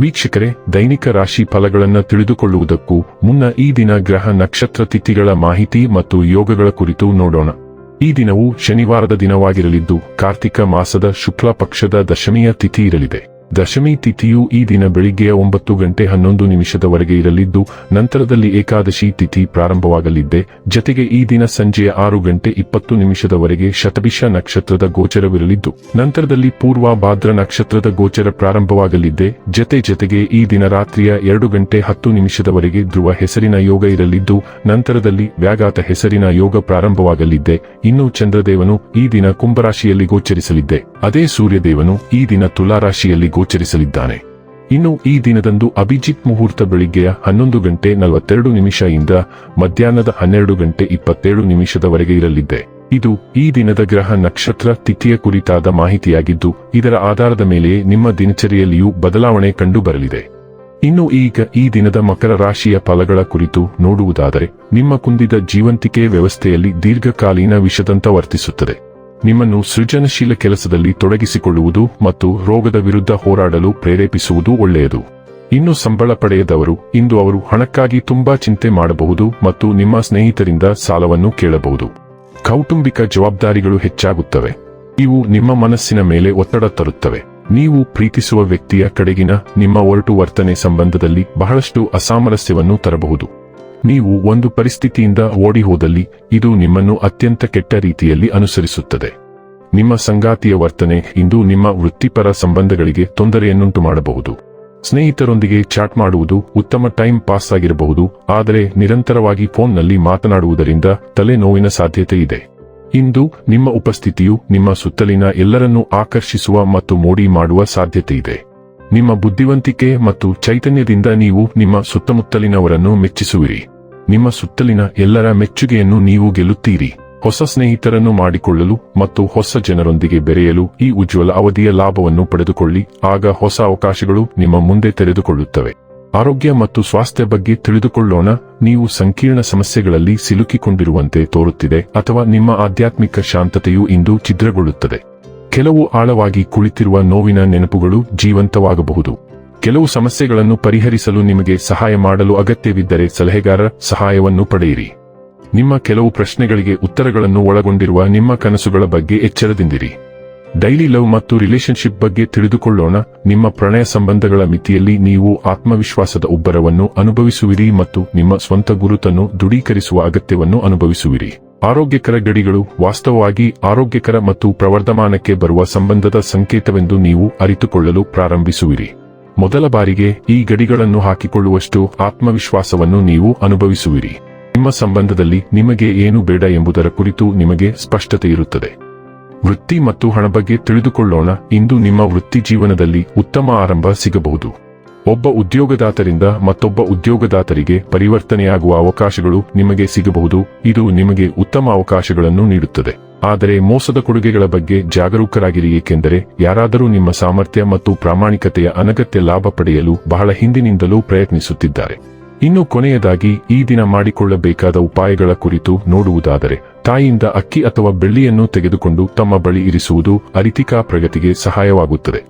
ವೀಕ್ಷಕರೇ, ದೈನಿಕ ರಾಶಿ ಫಲಗಳನ್ನು ತಿಳಿದುಕೊಳ್ಳುವುದಕ್ಕೂ ಮುನ್ನ ಈ ದಿನ ಗ್ರಹ ನಕ್ಷತ್ರ ತಿಥಿಗಳ ಮಾಹಿತಿ ಮತ್ತು ಯೋಗಗಳ ಕುರಿತು ನೋಡೋಣ. ಈ ದಿನವು ಶನಿವಾರದ ದಿನವಾಗಿರಲಿದ್ದು, ಕಾರ್ತಿಕ ಮಾಸದ ಶುಕ್ಲ ಪಕ್ಷದ ದಶಮಿಯ ತಿಥಿ ಇರಲಿದೆ. ದಶಮಿ ತಿಥಿಯು ಈ ದಿನ ಬೆಳಿಗ್ಗೆಯ ಒಂಬತ್ತು ಗಂಟೆ ಹನ್ನೊಂದು ನಿಮಿಷದವರೆಗೆ ಇರಲಿದ್ದು, ನಂತರದಲ್ಲಿ ಏಕಾದಶಿ ತಿಥಿ ಪ್ರಾರಂಭವಾಗಲಿದ್ದೆ. ಜತೆಗೆ ಈ ದಿನ ಸಂಜೆಯ ಆರು ಗಂಟೆ ಇಪ್ಪತ್ತು ನಿಮಿಷದವರೆಗೆ ಶತಭಿಷ ನಕ್ಷತ್ರದ ಗೋಚರವಿರಲಿದ್ದು, ನಂತರದಲ್ಲಿ ಪೂರ್ವ ಭಾದ್ರ ನಕ್ಷತ್ರದ ಗೋಚರ ಪ್ರಾರಂಭವಾಗಲಿದ್ದೆ. ಜತೆ ಜತೆಗೆ ಈ ದಿನ ರಾತ್ರಿಯ ಎರಡು ಗಂಟೆ ಹತ್ತು ನಿಮಿಷದವರೆಗೆ ಧ್ರುವ ಹೆಸರಿನ ಯೋಗ ಇರಲಿದ್ದು, ನಂತರದಲ್ಲಿ ವ್ಯಾಘಾತ ಹೆಸರಿನ ಯೋಗ ಪ್ರಾರಂಭವಾಗಲಿದ್ದೆ. ಇನ್ನು ಚಂದ್ರದೇವನು ಈ ದಿನ ಕುಂಭರಾಶಿಯಲ್ಲಿ ಗೋಚರಿಸಲಿದ್ದೆ. ಅದೇ ಸೂರ್ಯದೇವನು ಈ ದಿನ ತುಲಾರಾಶಿಯಲ್ಲಿ ಗೋಚರಿಸಲಿದ್ದಾನೆ. ಇನ್ನು ಈ ದಿನದಂದು ಅಭಿಜಿತ್ ಮುಹೂರ್ತ ಬೆಳಿಗ್ಗೆಯ ಹನ್ನೊಂದು ಗಂಟೆ ನಲವತ್ತೆರಡು ನಿಮಿಷ ಇಂದ ಮಧ್ಯಾಹ್ನದ ಹನ್ನೆರಡು ಗಂಟೆ ಇಪ್ಪತ್ತೇಳು ನಿಮಿಷದವರೆಗೆ ಇರಲಿದೆ ಇದು ಈ ದಿನದ ಗ್ರಹ ನಕ್ಷತ್ರ ತಿಥಿಯ ಕುರಿತಾದ ಮಾಹಿತಿಯಾಗಿದ್ದು, ಇದರ ಆಧಾರದ ಮೇಲೆಯೇ ನಿಮ್ಮ ದಿನಚರಿಯಲ್ಲಿಯೂ ಬದಲಾವಣೆ ಕಂಡುಬರಲಿದೆ. ಇನ್ನು ಈಗ ಈ ದಿನದ ಮಕರ ರಾಶಿಯ ಫಲಗಳ ಕುರಿತು ನೋಡುವುದಾದರೆ, ನಿಮ್ಮ ಕುಂದಿದ ಜೀವಂತಿಕೆ ವ್ಯವಸ್ಥೆಯಲ್ಲಿ ದೀರ್ಘಕಾಲೀನ ವಿಷದಂತ ವರ್ತಿಸುತ್ತದೆ. ನಿಮ್ಮನ್ನು ಸೃಜನಶೀಲ ಕೆಲಸದಲ್ಲಿ ತೊಡಗಿಸಿಕೊಳ್ಳುವುದು ಮತ್ತು ರೋಗದ ವಿರುದ್ಧ ಹೋರಾಡಲು ಪ್ರೇರೇಪಿಸುವುದು ಒಳ್ಳೆಯದು. ಇನ್ನು ಸಂಬಳ ಪಡೆಯದವರು, ಇಂದು ಅವರು ಹಣಕ್ಕಾಗಿ ತುಂಬಾ ಚಿಂತೆ ಮಾಡಬಹುದು ಮತ್ತು ನಿಮ್ಮ ಸ್ನೇಹಿತರಿಂದ ಸಾಲವನ್ನು ಕೇಳಬಹುದು. ಕೌಟುಂಬಿಕ ಜವಾಬ್ದಾರಿಗಳು ಹೆಚ್ಚಾಗುತ್ತವೆ. ಇವು ನಿಮ್ಮ ಮನಸ್ಸಿನ ಮೇಲೆ ಒತ್ತಡ ತರುತ್ತವೆ. ನೀವು ಪ್ರೀತಿಸುವ ವ್ಯಕ್ತಿಯ ಕಡೆಗಿನ ನಿಮ್ಮ ಒರಟು ವರ್ತನೆ ಸಂಬಂಧದಲ್ಲಿ ಬಹಳಷ್ಟು ಅಸಾಮರಸ್ಯವನ್ನು ತರಬಹುದು. ನೀವು ಒಂದು ಪರಿಸ್ಥಿತಿಯಿಂದ ಓಡಿ ಹೋದಲ್ಲಿ ಇದು ನಿಮ್ಮನ್ನು ಅತ್ಯಂತ ಕೆಟ್ಟ ರೀತಿಯಲ್ಲಿ ಅನುಸರಿಸುತ್ತದೆ. ನಿಮ್ಮ ಸಂಗಾತಿಯ ವರ್ತನೆ ಇಂದು ನಿಮ್ಮ ವೃತ್ತಿಪರ ಸಂಬಂಧಗಳಿಗೆ ತೊಂದರೆಯನ್ನುಂಟು ಮಾಡಬಹುದು ಸ್ನೇಹಿತರೊಂದಿಗೆ ಚಾಟ್ ಮಾಡುವುದು ಉತ್ತಮ ಟೈಮ್ ಪಾಸ್ ಆಗಿರಬಹುದು, ಆದರೆ ನಿರಂತರವಾಗಿ ಫೋನ್ನಲ್ಲಿ ಮಾತನಾಡುವುದರಿಂದ ತಲೆನೋವಿನ ಸಾಧ್ಯತೆ ಇದೆ ಇಂದು ನಿಮ್ಮ ಉಪಸ್ಥಿತಿಯು ನಿಮ್ಮ ಸುತ್ತಲಿನ ಎಲ್ಲರನ್ನೂ ಆಕರ್ಷಿಸುವ ಮತ್ತು ಮೋಡಿ ಮಾಡುವ ಸಾಧ್ಯತೆ ಇದೆ ನಿಮ್ಮ ಬುದ್ಧಿವಂತಿಕೆ ಮತ್ತು ಚೈತನ್ಯದಿಂದ ನೀವು ನಿಮ್ಮ ಸುತ್ತಮುತ್ತಲಿನವರನ್ನು ಮೆಚ್ಚಿಸುವಿರಿ. ನಿಮ್ಮ ಸುತ್ತಲಿನ ಎಲ್ಲರ ಮೆಚ್ಚುಗೆಯನ್ನು ನೀವು ಗೆಲ್ಲುತ್ತೀರಿ. ಹೊಸ ಸ್ನೇಹಿತರನ್ನು ಮಾಡಿಕೊಳ್ಳಲು ಮತ್ತು ಹೊಸ ಜನರೊಂದಿಗೆ ಬೆರೆಯಲು ಈ ಉಜ್ವಲ ಅವಧಿಯ ಲಾಭವನ್ನು ಪಡೆದುಕೊಳ್ಳಿ. ಆಗ ಹೊಸ ಅವಕಾಶಗಳು ನಿಮ್ಮ ಮುಂದೆ ತೆರೆದುಕೊಳ್ಳುತ್ತವೆ. ಆರೋಗ್ಯ ಮತ್ತು ಸ್ವಾಸ್ಥ್ಯ ಬಗ್ಗೆ ತಿಳಿದುಕೊಳ್ಳೋಣ. ನೀವು ಸಂಕೀರ್ಣ ಸಮಸ್ಯೆಗಳಲ್ಲಿ ಸಿಲುಕಿಕೊಂಡಿರುವಂತೆ ತೋರುತ್ತಿದೆ ಅಥವಾ ನಿಮ್ಮ ಆಧ್ಯಾತ್ಮಿಕ ಶಾಂತತೆಯು ಇಂದು ಛಿದ್ರಗೊಳ್ಳುತ್ತದೆ. ಕೆಲವು ಆಳವಾಗಿ ಕುಳಿತಿರುವ ನೋವಿನ ನೆನಪುಗಳು ಜೀವಂತವಾಗಬಹುದು. ಕೆಲವು ಸಮಸ್ಯೆಗಳನ್ನು ಪರಿಹರಿಸಲು ನಿಮಗೆ ಸಹಾಯ ಮಾಡಲು ಅಗತ್ಯವಿದ್ದರೆ ಸಲಹೆಗಾರ ಸಹಾಯವನ್ನು ಪಡೆಯಿರಿ. ನಿಮ್ಮ ಕೆಲವು ಪ್ರಶ್ನೆಗಳಿಗೆ ಉತ್ತರಗಳನ್ನು ಒಳಗೊಂಡಿರುವ ನಿಮ್ಮ ಕನಸುಗಳ ಬಗ್ಗೆ ಎಚ್ಚರದಿಂದಿರಿ. ಡೈಲಿ ಲವ್ ಮತ್ತು ರಿಲೇಶನ್ಶಿಪ್ ಬಗ್ಗೆ ತಿಳಿದುಕೊಳ್ಳೋಣ. ನಿಮ್ಮ ಪ್ರಣಯ ಸಂಬಂಧಗಳ ಮಿತಿಯಲ್ಲಿ ನೀವು ಆತ್ಮವಿಶ್ವಾಸದ ಉಬ್ಬರವನ್ನು ಅನುಭವಿಸುವಿರಿ ಮತ್ತು ನಿಮ್ಮ ಸ್ವಂತ ಗುರುತನ್ನು ದೃಢೀಕರಿಸುವ ಅಗತ್ಯವನ್ನು ಅನುಭವಿಸುವಿರಿ. ಆರೋಗ್ಯಕರ ಗಡಿಗಳು ವಾಸ್ತವವಾಗಿ ಆರೋಗ್ಯಕರ ಮತ್ತು ಪ್ರವರ್ಧಮಾನಕ್ಕೆ ಬರುವ ಸಂಬಂಧದ ಸಂಕೇತವೆಂದು ನೀವು ಅರಿತುಕೊಳ್ಳಲು ಪ್ರಾರಂಭಿಸುವಿರಿ. ಮೊದಲ ಬಾರಿಗೆ ಈ ಗಡಿಗಳನ್ನು ಹಾಕಿಕೊಳ್ಳುವಷ್ಟು ಆತ್ಮವಿಶ್ವಾಸವನ್ನು ನೀವು ಅನುಭವಿಸುವಿರಿ. ನಿಮ್ಮ ಸಂಬಂಧದಲ್ಲಿ ನಿಮಗೆ ಏನು ಬೇಡ ಎಂಬುದರ ಕುರಿತು ನಿಮಗೆ ಸ್ಪಷ್ಟತೆ ಇರುತ್ತದೆ. ವೃತ್ತಿ ಮತ್ತು ಹಣ ಬಗ್ಗೆ ತಿಳಿದುಕೊಳ್ಳೋಣ. ಇಂದು ನಿಮ್ಮ ವೃತ್ತಿ ಜೀವನದಲ್ಲಿ ಉತ್ತಮ ಆರಂಭ ಸಿಗಬಹುದು. ಒಬ್ಬ ಉದ್ಯೋಗದಾತರಿಂದ ಮತ್ತೊಬ್ಬ ಉದ್ಯೋಗದಾತರಿಗೆ ಪರಿವರ್ತನೆಯಾಗುವ ಅವಕಾಶಗಳು ನಿಮಗೆ ಸಿಗಬಹುದು. ಇದು ನಿಮಗೆ ಉತ್ತಮ ಅವಕಾಶಗಳನ್ನು ನೀಡುತ್ತದೆ. ಆದರೆ ಮೋಸದ ಕೊಡುಗೆಗಳ ಬಗ್ಗೆ ಜಾಗರೂಕರಾಗಿರಿ, ಏಕೆಂದರೆ ಯಾರಾದರೂ ನಿಮ್ಮ ಸಾಮರ್ಥ್ಯ ಮತ್ತು ಪ್ರಾಮಾಣಿಕತೆಯ ಅನಗತ್ಯ ಲಾಭ ಪಡೆಯಲು ಬಹಳ ಹಿಂದಿನಿಂದಲೂ ಪ್ರಯತ್ನಿಸುತ್ತಿದ್ದಾರೆ. ಇನ್ನು ಕೊನೆಯದಾಗಿ, ಈ ದಿನ ಮಾಡಿಕೊಳ್ಳಬೇಕಾದ ಉಪಾಯಗಳ ಕುರಿತು ನೋಡುವುದಾದರೆ, ತಾಯಿಯಿಂದ ಅಕ್ಕಿ ಅಥವಾ ಬೆಳ್ಳಿಯನ್ನು ತೆಗೆದುಕೊಂಡು ತಮ್ಮ ಬಳಿ ಇರಿಸುವುದು ಅರಿತಿಕಾ ಪ್ರಗತಿಗೆ ಸಹಾಯವಾಗುತ್ತದೆ.